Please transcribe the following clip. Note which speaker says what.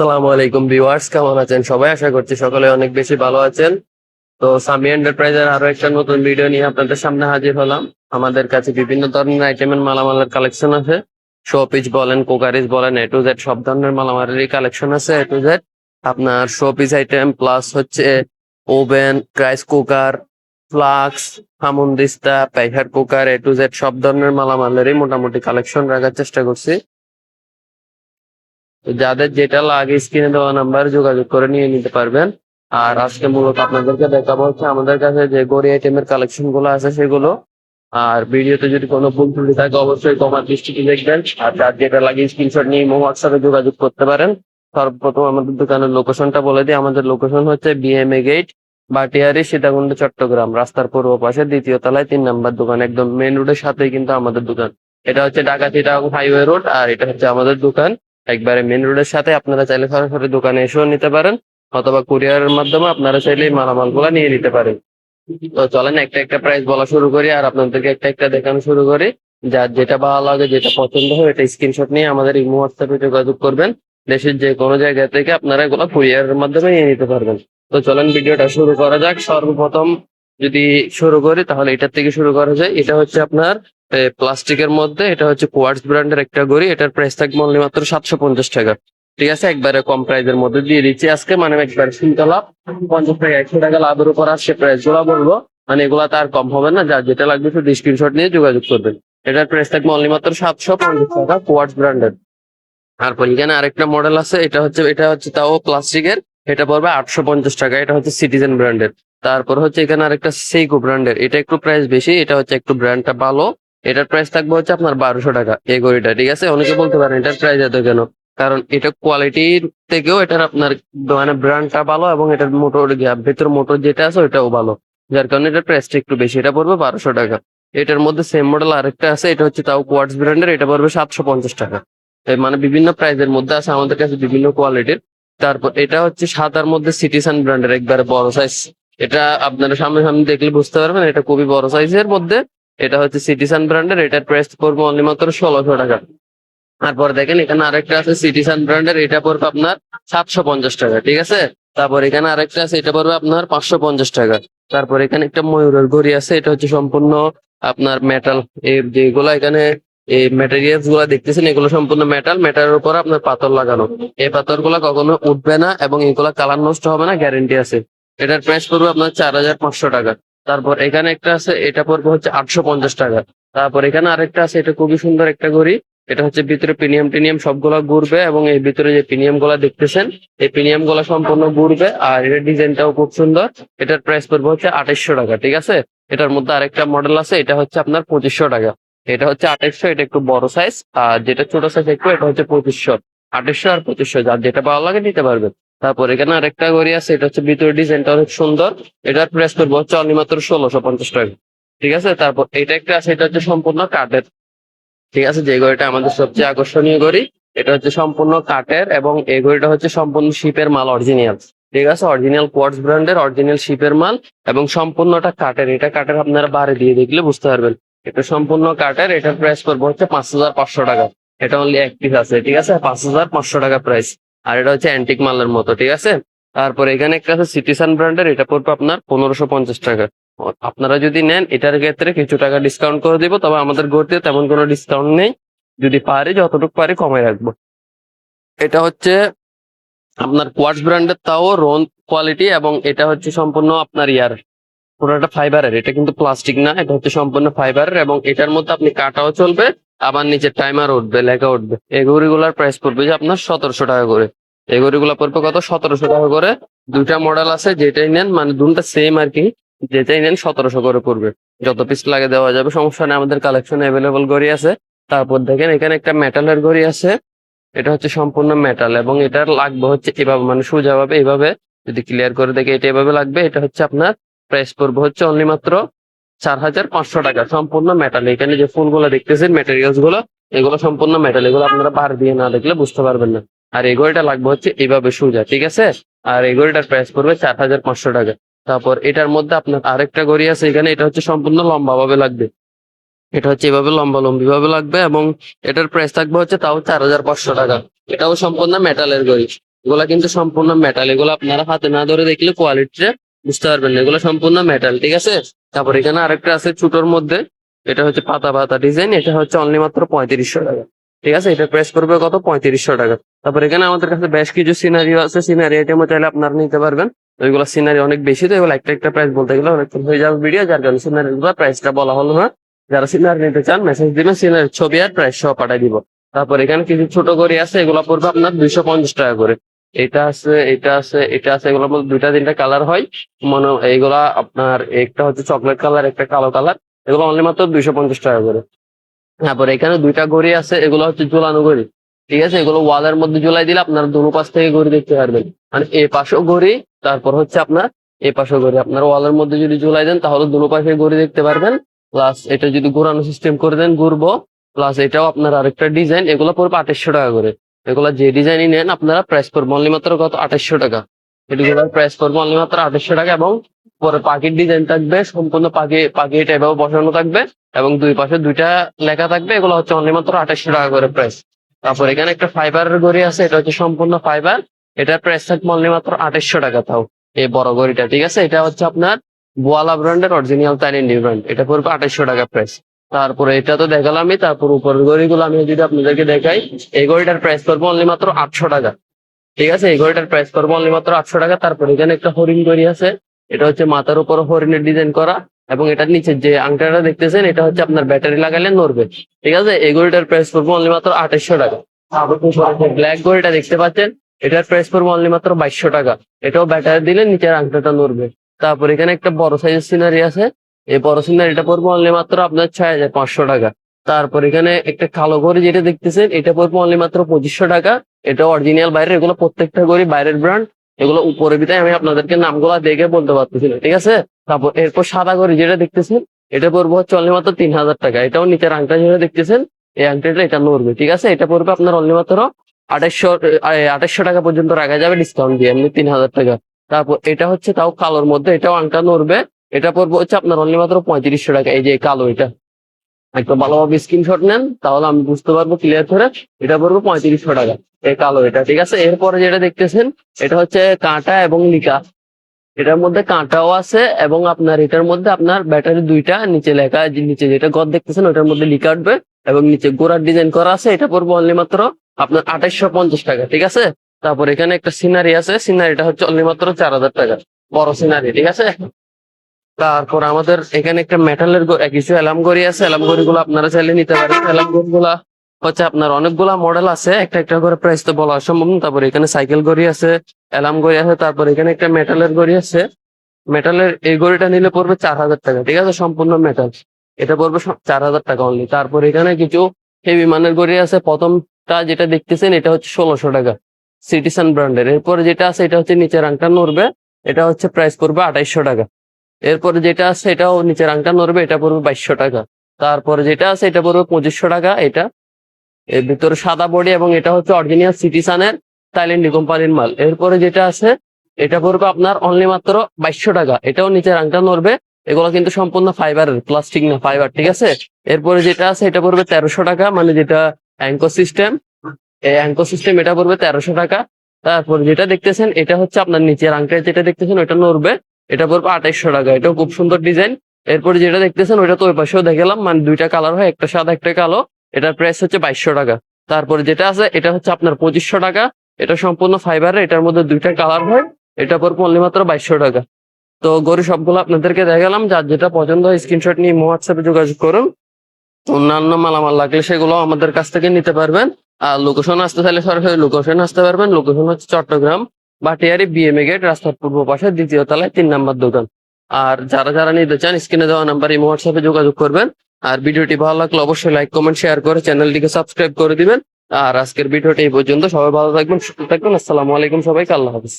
Speaker 1: আসসালামু আলাইকুম ভিউয়ার্স, কেমন আছেন সবাই? আশা করছি সকলে অনেক বেশি ভালো আছেন। তো সামি এন্টারপ্রাইজের আরও একটা নতুন ভিডিও নিয়ে আপনাদের সামনে হাজির হলাম। আমাদের কাছে বিভিন্ন ধরনের আইটেমের মালামালের কালেকশন আছে। শোপিস বলেন কোকারিজ বলেন, এ টু জেড সব ধরনের মালামালেরই কালেকশন আছে এ টু জেড। আপনার শোপিস আইটেম প্লাস হচ্ছে oven rice cooker, flask হামুন্দিস্তা pressure cooker, A to Z সব ধরনের মালামালেরই মোটামুটি কালেকশন রাখার চেষ্টা করছি। তো যাদের যেটা লাগে স্ক্রিনে দেওয়া নাম্বার যোগাযোগ করে নিয়ে নিতে পারবেন। আর আজকে মূলত আপনাদেরকে দেখাবো হচ্ছে আমাদের কাছে যে গড়ি আইটেমের কালেকশনগুলো আছে সেগুলো। আর ভিডিওতে যদি কোনো ভুল ত্রুটি থাকে, অবশ্যই কমার দৃষ্টিতে দেখবেন। আর যার যেটা লাগে স্ক্রিনশট নিয়ে হোয়াটসঅ্যাপে যোগাযোগ করতে পারেন। সর্বপ্রথম আমাদের দোকানের লোকেশনটা বলে দিই। আমাদের লোকেশন হচ্ছে বিএমএ গেট বাটিয়ারি, সীতাকুণ্ড, চট্টগ্রাম। রাস্তার পূর্ব পাশে দ্বিতীয় তলায় তিন নাম্বার দোকান, একদম মেন রোডের সাথেই কিন্তু আমাদের দোকান। এটা হচ্ছে ঢাকা চিটাগং হাইওয়ে রোড আর এটা হচ্ছে আমাদের দোকান। একবারে মেন রোডের সাথে আপনারা চাইলে সরাসরি দোকানে এসেও নিতে পারেন, অথবা কুরিয়ারের মাধ্যমে আপনারা চাইলে এই মালামালগুলা নিয়ে নিতে পারেন। তো চলেন একটা একটা প্রাইস বলা শুরু করি, আর আপনাদেরকে একটা একটা দেখানো শুরু করি। যার যেটা ভালো লাগে, যেটা পছন্দ হয় এটা স্ক্রিনশট নিয়ে আমাদের ইমো হোয়াটসঅ্যাপে যোগাযোগ করবেন। দেশের যে কোনো জায়গা থেকে আপনারা এগুলো কুরিয়ারের মাধ্যমে নিয়ে নিতে পারবেন। তো চলেন ভিডিওটা শুরু করা যাক। সর্বপ্রথম যদি শুরু করি, তাহলে এটার থেকে শুরু করা যায়। এটা হচ্ছে আপনার প্লাস্টিকের মধ্যে, এটা হচ্ছে কোয়ার্টস ব্র্যান্ডের একটা গড়ি, এটার প্রাইস থাকবে অনলি মাত্র সাতশো পঞ্চাশ টাকা। ঠিক আছে? একবারে কম প্রাইসের মধ্যে দিয়ে দিচ্ছি আজকে মানে একবারে শুনতে লাভ পঞ্চাশ টাকা, একশো টাকা লাভের উপর আসছে প্রাইসগুলা বলব। মানে এগুলা তো আর কম হবে না যার যেটা লাগবে শুধু স্ক্রিনশট নিয়ে যোগাযোগ করবেন। এটার প্রাইস থাকবে অনলি মাত্র সাতশো পঞ্চাশ টাকা কোয়ার্টস ব্র্যান্ডের। তারপর এখানে আরেকটা মডেল আছে, এটা হচ্ছে এটা হচ্ছে তাও প্লাস্টিকের, এটা পড়বে আটশো পঞ্চাশ টাকা, এটা হচ্ছে সিটিজেন ব্র্যান্ডের। তারপর হচ্ছে এখানে আরেকটা সেইকো ব্র্যান্ডের, এটা একটু প্রাইস বেশি, এটা হচ্ছে একটু ব্র্যান্ডটা ভালো। এটার প্রাইস থাকবে হচ্ছে আপনার বারোশো টাকা এই ঘড়িটা ঠিক আছে? অনেকে বলতে পারেন, এটার প্রাইস এত কেন? কারণ এটা কোয়ালিটির থেকেও এটার আপনার মানে ব্র্যান্ডটা ভালো এবং এটার মোটর ভেতর মোটর যেটা আছে ওটাও ভালো। যার কারণে এটার প্রাইসটা একটু বেশি। এটা পড়বে বারোশো টাকা। এটার মধ্যে সেম মডেল আরেকটা আছে, এটা হচ্ছে তাও কোয়ার্টস ব্র্যান্ডের এটা পড়বে সাতশো পঞ্চাশ টাকা। মানে বিভিন্ন প্রাইসের মধ্যে আছে, আমাদের কাছে বিভিন্ন কোয়ালিটির তারপর এটা হচ্ছে সাদার মধ্যে সিটিসান ব্র্যান্ডের একবারে বড় সাইজ এটা আপনারা সামনে সামনে দেখলে বুঝতে পারবেন, এটা খুবই বড় সাইজের মধ্যে। এটা হচ্ছে সিটিসান ব্র্যান্ডের এটার প্রাইস পড়বে অনলি মাত্র ষোলোশো টাকা। তারপর দেখেন, এখানে আরেকটা আছে সিটিসান ব্র্যান্ডের এটা পড়বে আপনার সাতশো পঞ্চাশ টাকা, ঠিক আছে? তারপর এখানে আরেকটা আছে, এটা পড়বে আপনার পাঁচশো পঞ্চাশ টাকা। তারপর এখানে একটা ময়ূরের ঘড়ি আছে, এটা হচ্ছে সম্পূর্ণ আপনার মেটাল যেগুলো এখানে, এই ম্যাটেরিয়ালসগুলা দেখতেছেন, এগুলো সম্পূর্ণ মেটাল মেটালের উপর আপনার পাথর লাগানো। এই পাথরগুলা কখনো উঠবে না এবং এগুলা কালার নষ্ট হবে না গ্যারেন্টি আছে। এটার প্রাইস পড়বে আপনার চার হাজার পাঁচশো টাকা। তারপর এখানে একটা আছে, এটা পড়বে হচ্ছে আটশো পঞ্চাশ টাকা। তারপর এখানে আরেকটা আছে, এটা খুবই সুন্দর একটা ঘড়ি। এটা হচ্ছে ভিতরে প্রিমিয়াম টিনিয়াম সবগুলা ঘুরবে এবং এই ভিতরে যে প্রিমিয়ামগুলা দেখতেছেন, এই প্রিমিয়ামগুলা সম্পূর্ণ ঘুরবে আর এটার ডিজাইনটাও খুব সুন্দর। এটার প্রাইস পড়বে হচ্ছে আঠাইশশো টাকা, ঠিক আছে? এটার মধ্যে আরেকটা মডেল আছে, এটা হচ্ছে আপনার পঁচিশশো টাকা। এটা হচ্ছে আঠাইশশো, এটা একটু বড় সাইজ আর যেটা ছোট সাইজ একটু, এটা হচ্ছে পঁচিশশো। আঠাইশশো আর পঁচিশশো, যার যেটা ভালো লাগে নিতে পারবেন। তারপর এখানে আরেকটা ঘড়ি আছে, এটা হচ্ছে ভিতরে ডিজাইনটা অনেক সুন্দর। এটার প্রাইস পড়বে হচ্ছে অনলি মাত্র ষোলোশো পঞ্চাশ টাকা। ঠিক আছে? তারপর এটা একটা আছে, এটা হচ্ছে সম্পূর্ণ কাঠের। ঠিক আছে? যে ঘড়িটা আমাদের সবচেয়ে আকর্ষণীয় ঘড়ি, এটা হচ্ছে সম্পূর্ণ কাঠের এবং এই ঘড়িটা হচ্ছে সম্পূর্ণ শিপের মাল অরিজিনাল ঠিক আছে? অরিজিনাল কোয়ার্টস ব্র্যান্ডের অরিজিনাল শিপের মাল এবং সম্পূর্ণটা কাঠের। এটা কাঠের আপনারা বাড়ি দিয়ে দেখলে বুঝতে পারবেন। এটা সম্পূর্ণ কাঠের, এটার প্রাইস পড়বে হচ্ছে পাঁচ হাজার পাঁচশো টাকা। এটা অনলি এক পিস আছে, ঠিক আছে? পাঁচ হাজার পাঁচশো টাকা প্রাইস আর এটা হচ্ছে অ্যান্টিক মালের মতো, ঠিক আছে? তারপর এখানে একটা আছে সিটিসান ব্র্যান্ডের এটা পড়বে আপনার পনেরোশো পঞ্চাশ টাকা। আপনারা যদি নেন, এটার ক্ষেত্রে কিছু টাকা ডিসকাউন্ট করে দিব, তবে আমাদের গড়তে তেমন কোনো ডিসকাউন্ট নেই। যদি পারি, যতটুকু পারি কমাই রাখব। এটা হচ্ছে আপনার কোয়ার্টস ব্র্যান্ডের তাও রোন কোয়ালিটি এবং এটা হচ্ছে সম্পূর্ণ আপনার ইয়ার। পুরোটা ফাইবারের এটা কিন্তু প্লাস্টিক না, এটা হচ্ছে সম্পূর্ণ ফাইবারের এবং এটার মধ্যে আপনি কাটাও চলবে, আবার নিচে টাইমার উঠবে, লেখা উঠবে। এই ঘড়িগুলার প্রাইস পড়বে যে আপনার সতেরোশো টাকা করে। এই ঘড়িগুলো পড়বে কত? সতেরোশো টাকা করে। দুইটা মডেল আছে, যেটাই নেন মানে দুটা সেম আর কি, যেটাই নেন সতেরোশো করে পড়বে। যত পিস লাগে দেওয়া যাবে, সমস্যা নেই, আমাদের কালেকশন অ্যাভেলেবল ঘড়ি আছে। তারপর দেখেন, এখানে একটা মেটালের ঘড়ি আছে। এটা হচ্ছে সম্পূর্ণ মেটাল এবং এটার লাগবে হচ্ছে এভাবে মানে সোজা ভাবে এইভাবে যদি ক্লিয়ার করে দেখে এটা এভাবে লাগবে, এটা হচ্ছে আপনার প্রাইস পড়বে হচ্ছে অনলি মাত্র চার হাজার পাঁচশো টাকা। সম্পূর্ণ মেটাল এখানে যে ফুলগুলো দেখতেছেন মেটেরিয়ালসগুলো, এগুলো সম্পূর্ণ মেটাল এগুলো আপনারা বার দিয়ে না দেখলে বুঝতে পারবেন না। আর এই ঘড়িটা লাগবে হচ্ছে এইভাবে সোজা, ঠিক আছে? আর এই ঘড়িটার প্রাইস পড়বে চার হাজার পাঁচশো টাকা। তারপর এটার মধ্যে আপনার আরেকটা ঘড়ি আছে এখানে, এটা হচ্ছে সম্পূর্ণ লম্বা ভাবে লাগবে। এটা হচ্ছে এভাবে লম্বা লম্বি ভাবে লাগবে এবং এটার প্রাইস থাকবে হচ্ছে তাও চার হাজার পাঁচশো টাকা। এটাও সম্পূর্ণ মেটালের ঘড়ি। এগুলা কিন্তু সম্পূর্ণ মেটাল এগুলো আপনারা হাতে না ধরে দেখলে কোয়ালিটিটা বুঝতে পারবেন এগুলো সম্পূর্ণ মেটাল ঠিক আছে? তারপর এখানে আরেকটা আছে ছোটোর মধ্যে। এটা হচ্ছে পাতা পাতা ডিজাইন এটা হচ্ছে অনলি মাত্র পঁয়ত্রিশশো টাকা। ঠিক আছে? এটা প্রেস করবে কত? পঁয়ত্রিশশো টাকা। তারপর এখানে আমাদের কাছে বেশ কিছু সিনারিও আছে। সিনারি আইটেমও চাইলে আপনারা নিতে পারবেন। তো এগুলো সিনারি অনেক বেশি, তো এগুলো একটা একটা প্রাইস বলতে গেলে অনেক হয়ে যাবে ভিডিও যার কারণে সিনারি গুলো প্রাইসটা বলা হলো না। যারা সিনারি নিতে চান মেসেজ দিবেন সিনারি ছবি আর প্রাইস সহ পাঠিয়ে দিব। তারপর এখানে কিছু ছোট করে আছে, এগুলো পড়বে আপনার দুইশো পঞ্চাশ টাকা করে। এটা আছে এটা আছে এটা আছে এগুলোর মধ্যে দুইটা তিনটা কালার হয়। মনে এইগুলা আপনার একটা হচ্ছে চকলেট কালার একটা কালো কালার এগুলো অনলি মাত্র দুইশো পঞ্চাশ টাকা করে। তারপর এখানে দুইটা ঘড়ি আছে, এগুলো হচ্ছে ঝুলানো ঘড়ি। ঠিক আছে? এগুলো ওয়ালের মধ্যে ঝুলাই দিলে আপনার দুনো পাশ থেকে ঘড়ি দেখতে পারবেন। মানে এ পাশেও গড়ি তারপর হচ্ছে আপনার এ পাশেও গড়ি আপনার ওয়ালের মধ্যে যদি ঝুলাই দেন, তাহলে দুনো পাশে ঘড়ি দেখতে পারবেন। প্লাস এটা যদি ঘোরানো সিস্টেম করে দেন ঘুরবো প্লাস এটাও আপনার আরেকটা ডিজাইন এগুলো পড়বে আঠাশশো টাকা করে। এগুলো যে ডিজাইনই নেন, আপনারা প্রাইস করব অনলি মাত্র কত? আঠাশশো টাকা। এগুলোর প্রাইস করব অনলি মাত্র আঠাশশো টাকা এবং পরে পাখির ডিজাইন থাকবে, সম্পূর্ণ পাখি পাখি এটা বসানো থাকবে এবং দুই পাশে দুইটা লেখা থাকবে, এগুলো হচ্ছে অনলি মাত্র আঠাশশো টাকা করে প্রাইস তারপর এখানে একটা ফাইবারের গড়ি আছে, এটা হচ্ছে সম্পূর্ণ ফাইবার এটার প্রাইস থাকবে অনলি মাত্র আঠাশশো টাকা তাও, এই বড় গড়িটা ঠিক আছে? এটা হচ্ছে আপনার বোয়ালা ব্র্যান্ডের অরিজিনাল তাইল্যান্ডি ব্র্যান্ড এটা পড়বে আঠাশশো টাকা প্রাইস তারপরে এটা তো দেখালামই, তারপর উপরের গড়িগুলো আমি যদি আপনাদেরকে দেখাই, এই ঘড়িটার প্রাইস করব অনলি মাত্র আটশো টাকা। ঠিক আছে? এই ঘড়িটার প্রাইস করব অনলি মাত্র আটশো টাকা। তারপর এখানে একটা হরিণ ঘড়ি আছে। এটা হচ্ছে মাথার উপর হরিণের ডিজাইন করা এবং এটার নিচে যে আংটাটা দেখতেছেন, এটা হচ্ছে আপনার ব্যাটারি লাগালে নড়বে। ঠিক আছে? এই ঘড়িটার প্রাইস করব অনলি মাত্র আঠাশশো টাকা। ব্ল্যাক ঘড়িটা দেখতে পাচ্ছেন? এটার প্রাইস পড়ব অনলি মাত্র বাইশশো টাকা। এটাও ব্যাটারি দিলে নিচের আংটাটা নড়বে। তারপর এখানে একটা বড় সাইজের সিনারি আছে। এই বড় সিনারিটা পড়ব অনলি মাত্র আপনার ছয় হাজার পাঁচশো টাকা। তারপর এখানে একটা কালো ঘড়ি যেটা দেখতেছেন, এটা পড়ব অনলি মাত্র পঁচিশশো টাকা। এটা অরিজিনাল বাইরের, এগুলো প্রত্যেকটা ঘড়ি বাইরের ব্র্যান্ড এগুলো উপরে বিতায় আমি আপনাদেরকে নামগুলো দেখে বলতে পারতেছি ঠিক আছে? তারপর এরপর সাদা ঘড়ি যেটা দেখতেছেন, এটা পড়ব হচ্ছে অনলি মাত্র তিন হাজার টাকা। এটাও নিচের আংটা যেটা দেখতেছেন, এই আংটাটা এটা নড়বে, ঠিক আছে? এটা পড়বে আপনার অনলি মাত্র আঠাশশো আঠাশশো টাকা পর্যন্ত রাখা যাবে ডিসকাউন্ট দিয়ে, এমনি তিন হাজার টাকা। তারপর এটা হচ্ছে তাও কালোর মধ্যে, এটাও আংটা নড়বে। এটা পড়বে হচ্ছে আপনার অনলি মাত্র পঁয়ত্রিশশো টাকা, এই যে কালো এটা। একটু ভালোভাবে স্ক্রিনশট নেন, তাহলে আমি বুঝতে পারব ক্লিয়ার করে এটা পড়বে পঁয়ত্রিশশো টাকা, এই কালো এটা, ঠিক আছে? এরপরে যেটা দেখতেছেন, এটা হচ্ছে কাঁটা এবং লিকা। এটার মধ্যে কাঁটাও আছে এবং আপনার এটার মধ্যে আপনার ব্যাটারি দুইটা, নিচে লেখা নিচে যেটা গদ দেখতেছেন, ওটার মধ্যে লিকা উঠবে এবং নিচে গোড়ার ডিজাইন করা আছে, এটা পড়ব অনলি মাত্র আপনার আঠাইশশো পঞ্চাশ টাকা, ঠিক আছে? তারপর এখানে একটা সিনারি আছে সিনারিটা হচ্ছে অনলি মাত্র চার হাজার টাকা, বড় সিনারি ঠিক আছে? তারপর আমাদের এখানে একটা মেটালের কিছু অ্যালাম গড়ি আছে। অ্যালাম গড়ি গুলো আপনারা চাইলে নিতে পারেন। অ্যালাম গড়ি গুলা হচ্ছে আপনার অনেকগুলা মডেল আছে। একটা একটা করে প্রাইস তো বলা অসম্ভব না। তারপর এখানে সাইকেল গড়ি আছে অ্যালাম গড়ি আছে, তারপর এখানে একটা মেটালের গড়ি আছে। মেটালের এই গড়িটা নিলে পড়বে চার হাজার টাকা, ঠিক আছে? সম্পূর্ণ মেটাল এটা পড়বে চার হাজার টাকা অনলি তারপর এখানে কিছু হেভি মানের গড়ি আছে। প্রথমটা যেটা দেখতেছেন, এটা হচ্ছে ষোলোশো টাকা। সিটিসন ব্র্যান্ডের এরপরে যেটা আছে, এটা হচ্ছে নিচের আংটা নড়বে। এটা হচ্ছে প্রাইস পড়বে আঠাইশশো টাকা। এরপরে যেটা আছে এটাও নিচের আংটা নড়বে, এটা পড়বে বাইশশো টাকা। তারপরে যেটা আছে এটা পড়বে পঁচিশশো টাকা, এটা। এর ভিতরে সাদা বডি এবং এটা হচ্ছে অরিজিনাল সিটিসানের থাইল্যান্ডি কোম্পানির মাল। এরপরে যেটা আছে, এটা পড়বে আপনার অনলি মাত্র বাইশশো টাকা। এটাও নিচের আংটা নড়বে, এগুলো কিন্তু সম্পূর্ণ ফাইবারের প্লাস্টিক না ফাইবার ঠিক আছে? এরপরে যেটা আছে, এটা পড়বে তেরোশো টাকা মানে যেটা অ্যাঙ্কো সিস্টেম এই অ্যাঙ্কো সিস্টেম এটা পড়বে তেরোশো টাকা। তারপর যেটা দেখতেছেন, এটা হচ্ছে আপনার নিচের আংটা, যেটা দেখতেছেন, ওটা নড়বে। এটা পড়বে আঠাইশশো টাকা। এটাও খুব সুন্দর ডিজাইন এরপরে যেটা দেখতেছেন, ওইটা তো ওই পাশেও দেখালাম মানে দুইটা কালার হয়, একটা সাদা, একটা কালো। এটার প্রাইস হচ্ছে বাইশশো টাকা। তারপরে যেটা আছে, এটা হচ্ছে আপনার পঁচিশশো টাকা। এটা সম্পূর্ণ ফাইবার এটার মধ্যে দুইটা কালার হয়। এটা পড়বে অনলি মাত্র বাইশশো টাকা। তো গরু সবগুলো আপনাদেরকে দেখালাম, যার যেটা পছন্দ হয় স্ক্রিনশট নিয়ে হোয়াটসঅ্যাপে যোগাযোগ করুন। অন্যান্য মালামাল লাগলে সেগুলো আমাদের কাছ থেকে নিতে পারবেন। আর লোকেশন আসতে চাইলে সরাসরি লোকেশন আসতে পারবেন। লোকেশন হচ্ছে চট্টগ্রাম। বাটিয়ারি বিএমএ গেট রাস্তার পূর্ব পাশে দ্বিতীয় তলায় তিন নাম্বার দোকান। আর যারা যারা নিতে চান, স্ক্রিনে দেওয়া নাম্বার এই হোয়াটসঅ্যাপে যোগাযোগ করবেন। আর ভিডিওটি ভালো লাগলে অবশ্যই লাইক কমেন্ট শেয়ার করে চ্যানেলটিকে সাবস্ক্রাইব করে দিবেন। আর আজকের ভিডিওটি এই পর্যন্ত। সবাই ভালো থাকবেন, সুস্থ থাকবেন। আসসালামু আলাইকুম সবাইকে। আল্লাহ হাফিজ।